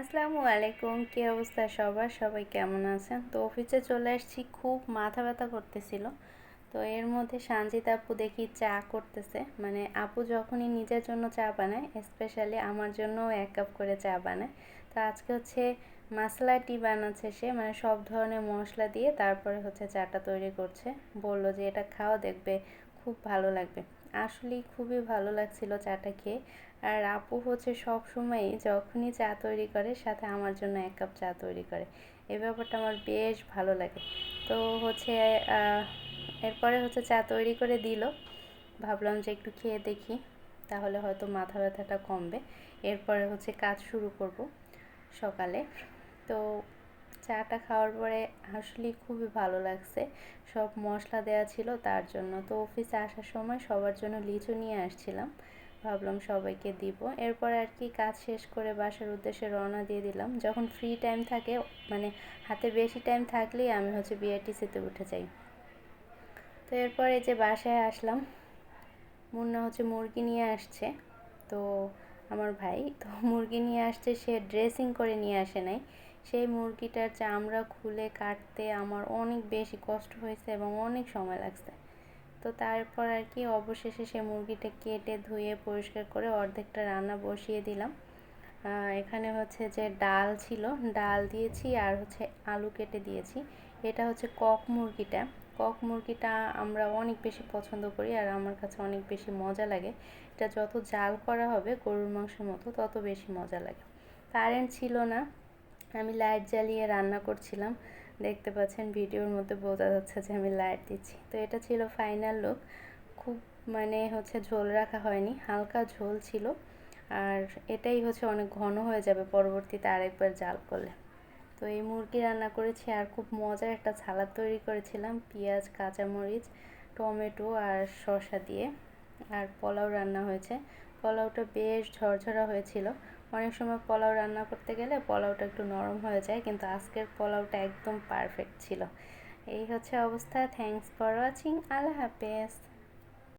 আসসালামু আলাইকুম, কী অবস্থা সবার? সবাই কেমন আছেন? তো অফিসে চলে আসছি, খুব মাথা ব্যথা করতেছিল। তো এর মধ্যে সানজিত আপু দেখি চা করতেছে। মানে আপু যখনই নিজের জন্য চা বানায় স্পেশালি আমার জন্য এক কাপ করে চা বানায়। তো আজকে হচ্ছে মশলা টি বানাচ্ছে সে মানে সব ধরনের মশলা দিয়ে তারপরে হচ্ছে চাটা তৈরি করছে। বলল যে, এটা খাওয়া দেখবে খুব ভালো লাগবে। আসলেই খুবই ভালো লাগছিল চাটা খেয়ে। আর আপু হচ্ছে সব সময়ই যখনই চা তৈরি করে, সাথে আমার জন্য এক কাপ চা তৈরি করে। এই ব্যাপারটা আমার বেশ ভালো লাগে। তো হচ্ছে এরপরে হচ্ছে চা তৈরি করে দিল। ভাবলাম যে একটু খেয়ে দেখি, তাহলে হয়তো মাথা ব্যথাটা কমবে। এরপরে হচ্ছে কাজ শুরু করব সকালে। তো চাটা খাওয়ার পরে আসলে খুবই ভালো লাগছে। সব মশলা দেওয়া ছিল তার জন্য। তো অফিসে আসার সময় সবার জন্য লিচু নিয়ে আসছিলাম। ভাবলাম সবাইকে দিব। এরপর আর কি কাজ শেষ করে বাসার উদ্দেশ্যে রওনা দিয়ে দিলাম। যখন ফ্রি টাইম থাকে মানে হাতে বেশি টাইম থাকলেই আমি হচ্ছে বিআরটিসিতে উঠে যাই। তো এরপরে যে বাসায় আসলাম, মুন্না হচ্ছে মুরগি নিয়ে আসছে। তো আমার ভাই, তো মুরগি নিয়ে আসছে, সে ড্রেসিং করে নিয়ে আসে নাই। সেই মুরগিটার চামড়া খুলে কাটতে আমার অনেক বেশি কষ্ট হয়েছে এবং অনেক সময় লাগছে। তো তারপর আর কি অবশেষে সে মুরগিটা কেটে ধুয়ে পরিষ্কার করে অর্ধেকটা রান্না বসিয়ে দিলাম। এখানে হচ্ছে যে ডাল ছিল, ডাল দিয়েছি আর হচ্ছে আলু কেটে দিয়েছি। এটা হচ্ছে কক মুরগিটা। কক মুরগিটা আমরা অনেক বেশি পছন্দ করি আর আমার কাছে অনেক বেশি মজা লাগে। এটা যত জাল করা হবে গরুর মাংসের মতো তত বেশি মজা লাগে। কারেন্ট ছিল না। আমি লাইট জ্বালিয়ে রান্না করছিলাম। দেখতে পাচ্ছেন ভিডিওর মধ্যে বোঝা যাচ্ছে যে আমি লাইট দিচ্ছি। তো এটা ছিল ফাইনাল লুক খুব মানে হচ্ছে ঝোল রাখা হয়নি, হালকা ঝোল ছিল। আর এটাই হচ্ছে অনেক ঘন হয়ে যাবে পরবর্তীতে আরেকবার জাল করলে। তো এই মুরগি রান্না করেছি আর খুব মজার একটা সালাদ তৈরি করেছিলাম, পেঁয়াজ, কাঁচামরিচ, টমেটো আর শসা দিয়ে। আর পোলাও রান্না হয়েছে। পোলাওটা বেশ ঝরঝরা হয়েছিল। অনেক সময় পোলাও রান্না করতে গেলে পোলাওটা একটু নরম হয়ে যায়, কিন্তু আজকের পোলাওটা একদম পারফেক্ট ছিল। এই হচ্ছে অবস্থা। থ্যাংকস ফর ওয়াচিং আল্লাহ হাফেজ।